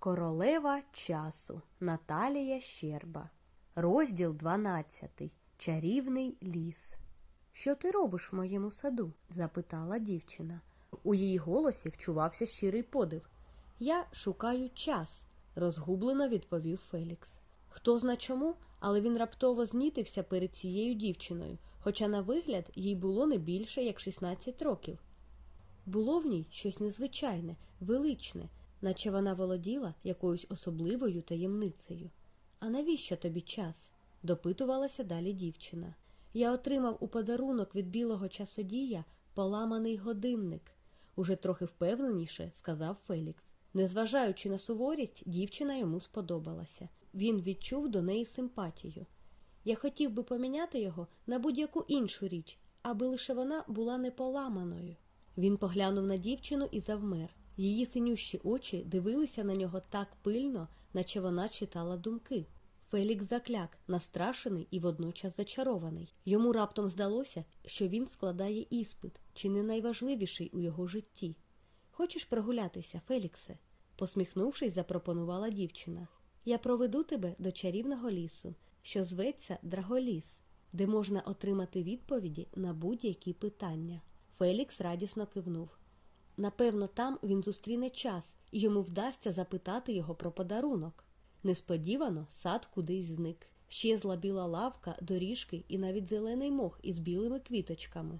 Королева часу Наталія Щерба. Розділ 12. Чарівний ліс. Що ти робиш в моєму саду? запитала дівчина. У її голосі вчувався щирий подив. Я шукаю час, розгублено відповів Фелікс. Хто зна чому, але він раптово знітився перед цією дівчиною, хоча на вигляд їй було не більше як 16 років. Було в ній щось незвичайне, величне, наче вона володіла якоюсь особливою таємницею. А навіщо тобі час? допитувалася далі дівчина. Я отримав у подарунок від білого часодія поламаний годинник, уже трохи впевненіше сказав Фелікс. Незважаючи на суворість, дівчина йому сподобалася. Він відчув до неї симпатію. Я хотів би поміняти його на будь-яку іншу річ, аби лише вона була не поламаною. Він поглянув на дівчину і завмер. Її синющі очі дивилися на нього так пильно, наче вона читала думки. Фелікс закляк, настрашений і водночас зачарований. Йому раптом здалося, що він складає іспит, чи не найважливіший у його житті. Хочеш прогулятися, Феліксе? посміхнувшись, запропонувала дівчина. Я проведу тебе до чарівного лісу, що зветься Драголіс, де можна отримати відповіді на будь-які питання. Фелікс радісно кивнув. Напевно, там він зустріне час, і йому вдасться запитати його про подарунок. Несподівано сад кудись зник. Щезла біла лавка, доріжки і навіть зелений мох із білими квіточками.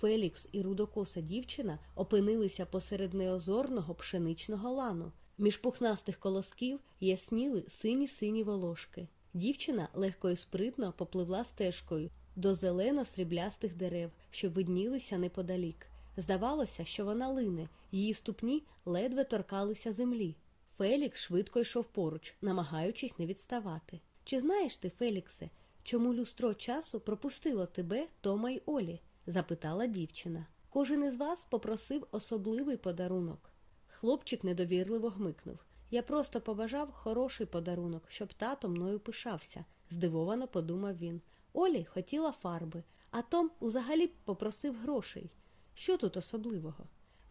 Фелікс і рудокоса дівчина опинилися посеред неозорного пшеничного лану. Між пухнастих колосків ясніли сині сині волошки. Дівчина легко і спритно попливла стежкою до зелено-сріблястих дерев, що виднілися неподалік. Здавалося, що вона лине, її ступні ледве торкалися землі. Фелікс швидко йшов поруч, намагаючись не відставати. Чи знаєш ти, Феліксе, чому люстро часу пропустило тебе, Тома й Олі? запитала дівчина. Кожен із вас попросив особливий подарунок. Хлопчик недовірливо гмикнув. Я просто побажав хороший подарунок, щоб тато мною пишався, здивовано подумав він. Олі хотіла фарби, а Том узагалі попросив грошей. Що тут особливого?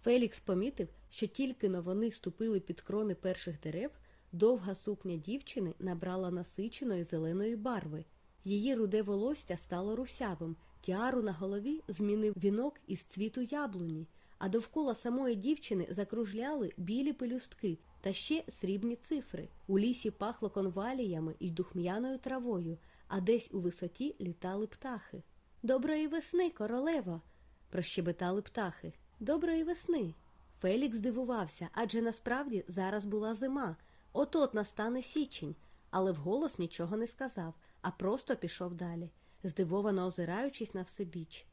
Фелікс помітив, що тільки но вони ступили під крони перших дерев, довга сукня дівчини набрала насиченої зеленої барви. Її руде волосся стало русявим, тіару на голові змінив вінок із цвіту яблуні, а довкола самої дівчини закружляли білі пелюстки та ще срібні цифри. У лісі пахло конваліями і духм'яною травою, а десь у висоті літали птахи. Доброї весни, королева! Прощебетали птахи. Доброї весни. Фелікс здивувався, адже насправді зараз була зима. От-от настане січень, але вголос нічого не сказав, а просто пішов далі, здивовано озираючись на всебіч.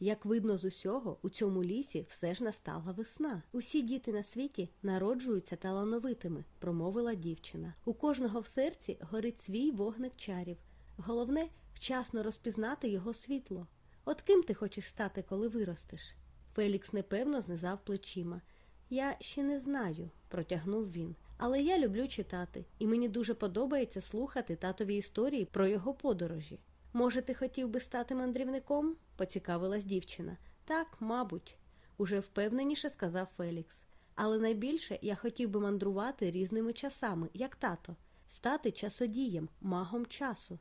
Як видно з усього, у цьому лісі все ж настала весна. Усі діти на світі народжуються талановитими, промовила дівчина. У кожного в серці горить свій вогник чарів. Головне вчасно розпізнати його світло. От ким ти хочеш стати, коли виростеш? Фелікс непевно знизав плечима. Я ще не знаю, протягнув він. Але я люблю читати, і мені дуже подобається слухати татові історії про його подорожі. Може, ти хотів би стати мандрівником? поцікавилась дівчина. Так, мабуть, уже впевненіше сказав Фелікс. Але найбільше я хотів би мандрувати різними часами, як тато, стати часодієм, магом часу.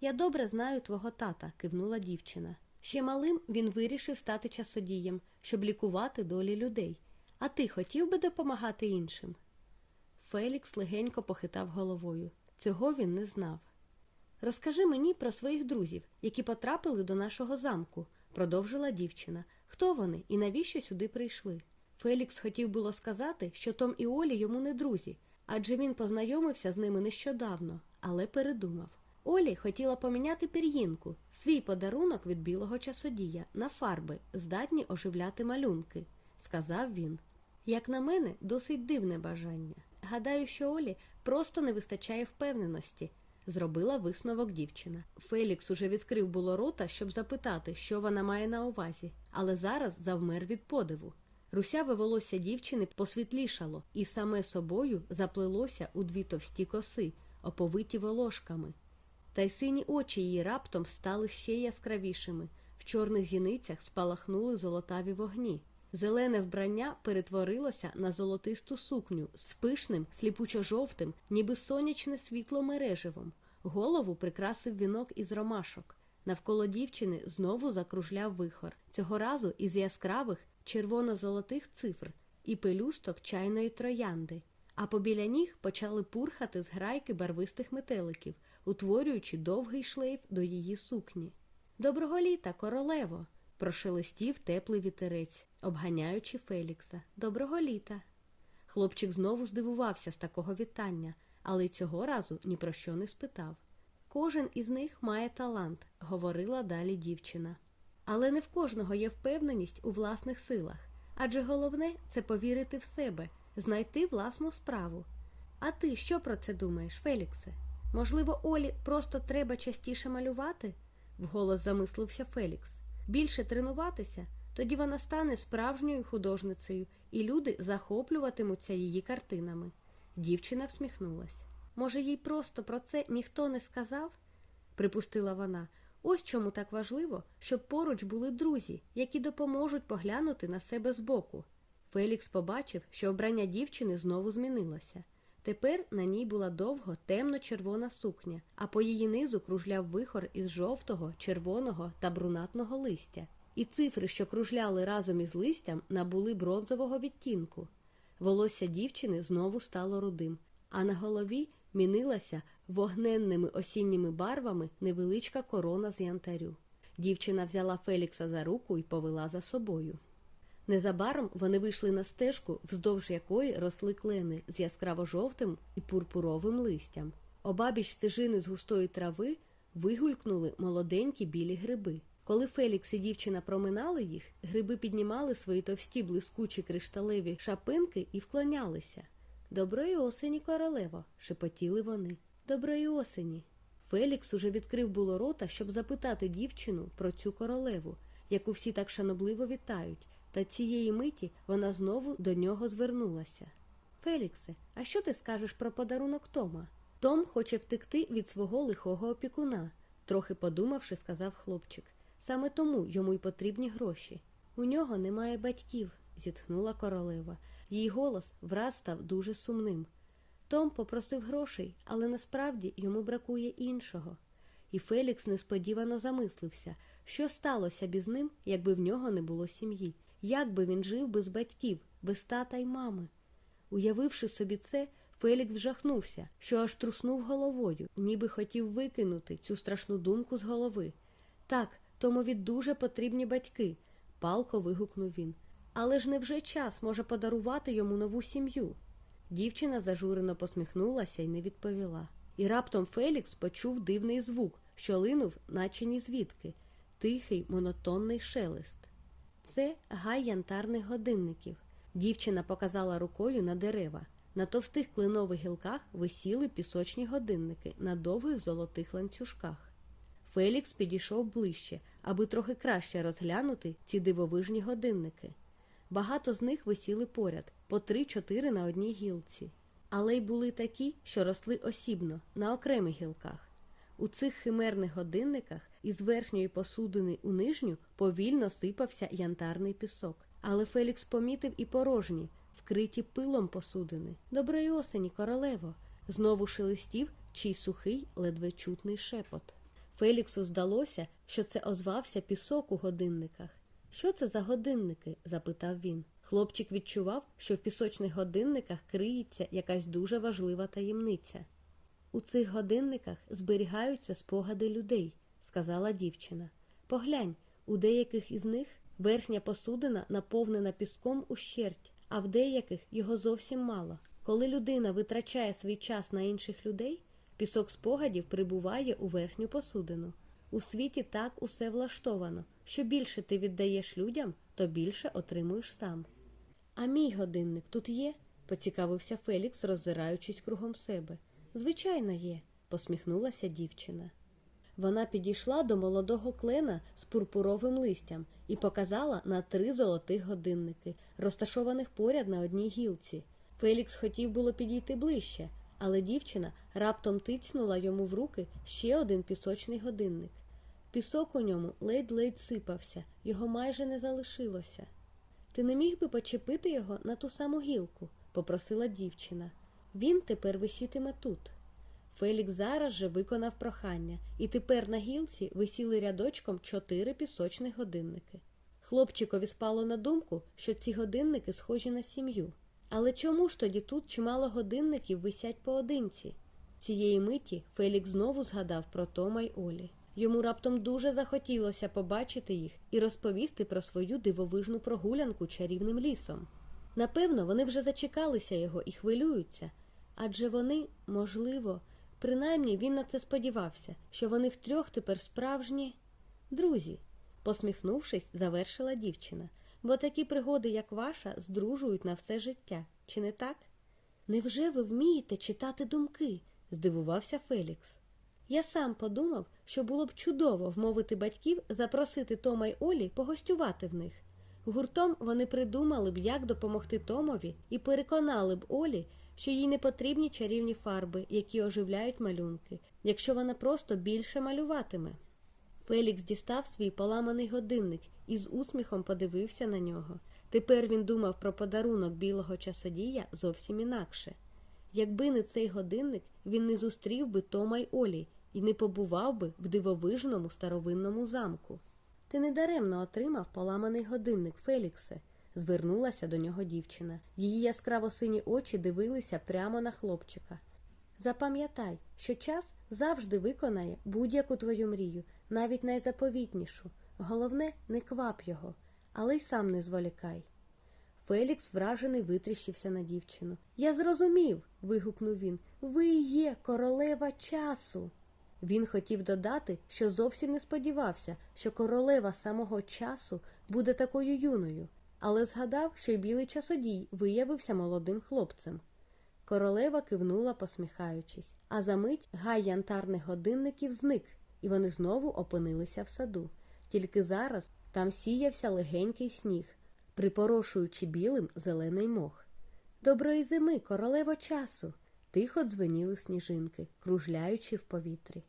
Я добре знаю твого тата, кивнула дівчина. Ще малим він вирішив стати часодієм, щоб лікувати долі людей. А ти хотів би допомагати іншим? Фелікс легенько похитав головою. Цього він не знав. Розкажи мені про своїх друзів, які потрапили до нашого замку, продовжила дівчина. Хто вони і навіщо сюди прийшли? Фелікс хотів було сказати, що Том і Олі йому не друзі, адже він познайомився з ними нещодавно, але передумав. Олі хотіла поміняти пір'їнку, свій подарунок від білого часодія, на фарби, здатні оживляти малюнки, сказав він. Як на мене, досить дивне бажання. Гадаю, що Олі просто не вистачає впевненості, зробила висновок дівчина. Фелікс уже відкрив було рота, щоб запитати, що вона має на увазі, але зараз завмер від подиву. Русяве волосся дівчини посвітлішало і саме собою заплелося у дві товсті коси, оповиті волошками. Та й сині очі її раптом стали ще яскравішими. В чорних зіницях спалахнули золотаві вогні. Зелене вбрання перетворилося на золотисту сукню з пишним, сліпучо-жовтим, ніби сонячне світло мереживом. Голову прикрасив вінок із ромашок. Навколо дівчини знову закружляв вихор, цього разу із яскравих червоно-золотих цифр і пелюсток чайної троянди. А побіля ніг почали пурхати зграйки барвистих метеликів, утворюючи довгий шлейф до її сукні. Доброго літа, королево! прошелестів теплий вітерець, обганяючи Фелікса. Доброго літа. Хлопчик знову здивувався з такого вітання, але цього разу ні про що не спитав. Кожен із них має талант, говорила далі дівчина. Але не в кожного є впевненість у власних силах, адже головне це повірити в себе, знайти власну справу. А ти що про це думаєш, Феліксе? Можливо, Олі просто треба частіше малювати? вголос замислився Фелікс. Більше тренуватися, тоді вона стане справжньою художницею, і люди захоплюватимуться її картинами. Дівчина всміхнулась. Може, їй просто про це ніхто не сказав? припустила вона. Ось чому так важливо, щоб поруч були друзі, які допоможуть поглянути на себе збоку. Фелікс побачив, що обрання дівчини знову змінилося. Тепер на ній була довго темно-червона сукня, а по її низу кружляв вихор із жовтого, червоного та брунатного листя. І цифри, що кружляли разом із листям, набули бронзового відтінку. Волосся дівчини знову стало рудим, а на голові мінилася вогненними осінніми барвами невеличка корона з янтарю. Дівчина взяла Фелікса за руку і повела за собою. Незабаром вони вийшли на стежку, вздовж якої росли клени з яскраво жовтим і пурпуровим листям. Обабіч стежини з густої трави вигулькнули молоденькі білі гриби. Коли Фелікс і дівчина проминали їх, гриби піднімали свої товсті блискучі кришталеві шапинки і вклонялися. Доброї осені, королево, шепотіли вони. Доброї осені. Фелікс уже відкрив було рота, щоб запитати дівчину про цю королеву, яку всі так шанобливо вітають, та цієї миті вона знову до нього звернулася. Феліксе, а що ти скажеш про подарунок Тома? Том хоче втекти від свого лихого опікуна, трохи подумавши, сказав хлопчик. Саме тому йому й потрібні гроші. У нього немає батьків, зітхнула королева. Її голос враз став дуже сумним. Том попросив грошей, але насправді йому бракує іншого. І Фелікс несподівано замислився, що сталося б із ним, якби в нього не було сім'ї, як би він жив без батьків, без тата й мами. Уявивши собі це, Фелікс вжахнувся, що аж труснув головою, ніби хотів викинути цю страшну думку з голови. Так, Томові дуже потрібні батьки, палко вигукнув він. Але ж невже час може подарувати йому нову сім'ю? Дівчина зажурено посміхнулася і не відповіла. І раптом Фелікс почув дивний звук, що линув, наче ні звідки, тихий, монотонний шелест. Це гай янтарних годинників. Дівчина показала рукою на дерева. На товстих кленових гілках висіли пісочні годинники на довгих золотих ланцюжках. Фелікс підійшов ближче, аби трохи краще розглянути ці дивовижні годинники. Багато з них висіли поряд, по три-чотири на одній гілці. Але й були такі, що росли осібно, на окремих гілках. У цих химерних годинниках із верхньої посудини у нижню повільно сипався янтарний пісок. Але Фелікс помітив і порожні, вкриті пилом посудини. Доброї осені, королево. Знову шелестів чий сухий, ледве чутний шепот. Феліксу здалося, що це озвався пісок у годинниках. Що це за годинники? запитав він. Хлопчик відчував, що в пісочних годинниках криється якась дуже важлива таємниця. У цих годинниках зберігаються спогади людей, сказала дівчина. Поглянь, у деяких із них верхня посудина наповнена піском ущерть, а в деяких його зовсім мало. Коли людина витрачає свій час на інших людей, пісок спогадів прибуває у верхню посудину. У світі так усе влаштовано. Що більше ти віддаєш людям, то більше отримуєш сам. А мій годинник тут є? поцікавився Фелікс, роззираючись кругом себе. Звичайно, є, посміхнулася дівчина. Вона підійшла до молодого клена з пурпуровим листям і показала на три золотих годинники, розташованих поряд на одній гілці. Фелікс хотів було підійти ближче, але дівчина раптом тицнула йому в руки ще один пісочний годинник. Пісок у ньому ледь-ледь сипався, його майже не залишилося. Ти не міг би почепити його на ту саму гілку, попросила дівчина. Він тепер висітиме тут. Фелікс зараз же виконав прохання, і тепер на гілці висіли рядочком чотири пісочних годинники. Хлопчикові спало на думку, що ці годинники схожі на сім'ю. Але чому ж тоді тут чимало годинників висять поодинці? Цієї миті Фелікс знову згадав про Тома й Олі. Йому раптом дуже захотілося побачити їх і розповісти про свою дивовижну прогулянку чарівним лісом. Напевно, вони вже зачекалися його і хвилюються, адже вони, можливо, принаймні він на це сподівався, що вони втрьох тепер справжні друзі. Посміхнувшись, завершила дівчина. Бо такі пригоди, як ваша, здружують на все життя, чи не так? Невже ви вмієте читати думки? здивувався Фелікс. Я сам подумав, що було б чудово вмовити батьків запросити Тома й Олі погостювати в них. Гуртом вони придумали б, як допомогти Томові, і переконали б Олі, що їй не потрібні чарівні фарби, які оживляють малюнки, якщо вона просто більше малюватиме. Фелікс дістав свій поламаний годинник і з усміхом подивився на нього. Тепер він думав про подарунок білого часодія зовсім інакше. Якби не цей годинник, він не зустрів би Тома й Олі і не побував би в дивовижному старовинному замку. Ти недаремно отримав поламаний годинник, Феліксе, звернулася до нього дівчина. Її яскраво сині очі дивилися прямо на хлопчика. Запам'ятай, що час завжди виконає будь-яку твою мрію, навіть найзаповітнішу. Головне, не квап його, але й сам не зволікай. Фелікс, вражений, витріщився на дівчину. Я зрозумів. вигукнув він. Ви є королева часу. Він хотів додати, що зовсім не сподівався, що королева самого часу буде такою юною, але згадав, що й білий часодій виявився молодим хлопцем. Королева кивнула, посміхаючись, а за мить гай янтарних годинників зник, і вони знову опинилися в саду. Тільки зараз там сіявся легенький сніг, припорошуючи білим зелений мох. Доброї зими, королево часу. Тихо дзвеніли сніжинки, кружляючи в повітрі.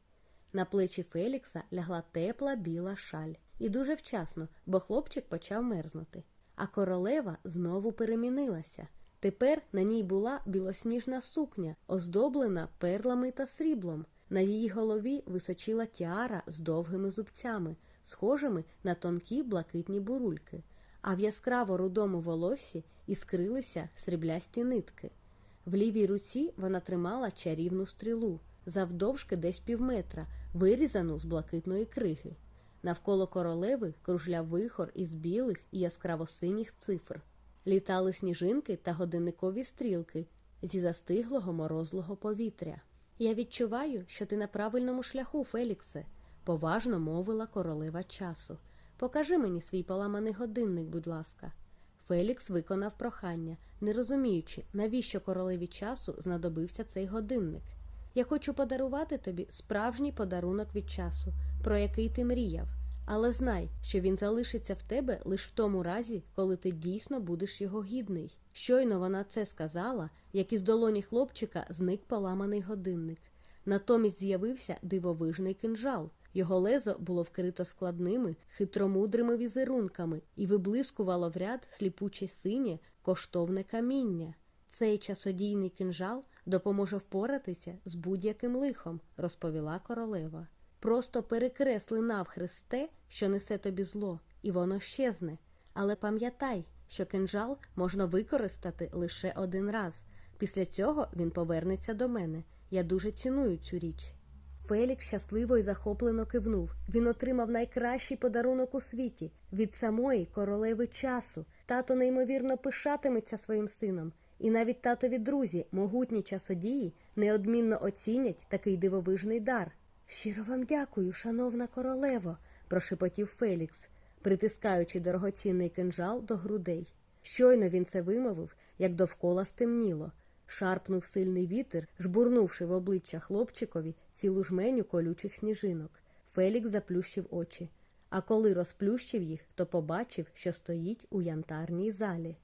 На плечі Фелікса лягла тепла біла шаль, і дуже вчасно, бо хлопчик почав мерзнути. А королева знову перемінилася. Тепер на ній була білосніжна сукня, оздоблена перлами та сріблом. На її голові височила тіара з довгими зубцями, схожими на тонкі блакитні бурульки, а в яскраво рудому волоссі іскрилися сріблясті нитки. В лівій руці вона тримала чарівну стрілу, завдовжки десь півметра, вирізану з блакитної криги. Навколо королеви кружляв вихор із білих і яскраво-синіх цифр. Літали сніжинки та годинникові стрілки зі застиглого морозлого повітря. Я відчуваю, що ти на правильному шляху, Феліксе, поважно мовила королева часу. Покажи мені свій поламаний годинник, будь ласка. Фелікс виконав прохання, не розуміючи, навіщо королеві часу знадобився цей годинник. Я хочу подарувати тобі справжній подарунок від часу, про який ти мріяв, але знай, що він залишиться в тебе лише в тому разі, коли ти дійсно будеш його гідний. Щойно вона це сказала, як із долоні хлопчика зник поламаний годинник. Натомість з'явився дивовижний кинжал. Його лезо було вкрито складними, хитромудрими візерунками і виблискувало в ряд сліпуче синє коштовне каміння. Цей часодійний кинжал допоможе впоратися з будь-яким лихом, розповіла королева. Просто перекресли навхрест те, що несе тобі зло, і воно щезне. Але пам'ятай, що кинжал можна використати лише один раз. Після цього він повернеться до мене. Я дуже ціную цю річ. Фелікс щасливо і захоплено кивнув. Він отримав найкращий подарунок у світі від самої королеви часу. Тато неймовірно пишатиметься своїм сином, і навіть татові друзі, могутні часодії, неодмінно оцінять такий дивовижний дар. Щиро вам дякую, шановна королево, прошепотів Фелікс, притискаючи дорогоцінний кинжал до грудей. Щойно він це вимовив, як довкола стемніло. Шарпнув сильний вітер, жбурнувши в обличчя хлопчикові цілу жменю колючих сніжинок. Фелікс заплющив очі, а коли розплющив їх, то побачив, що стоїть у янтарній залі.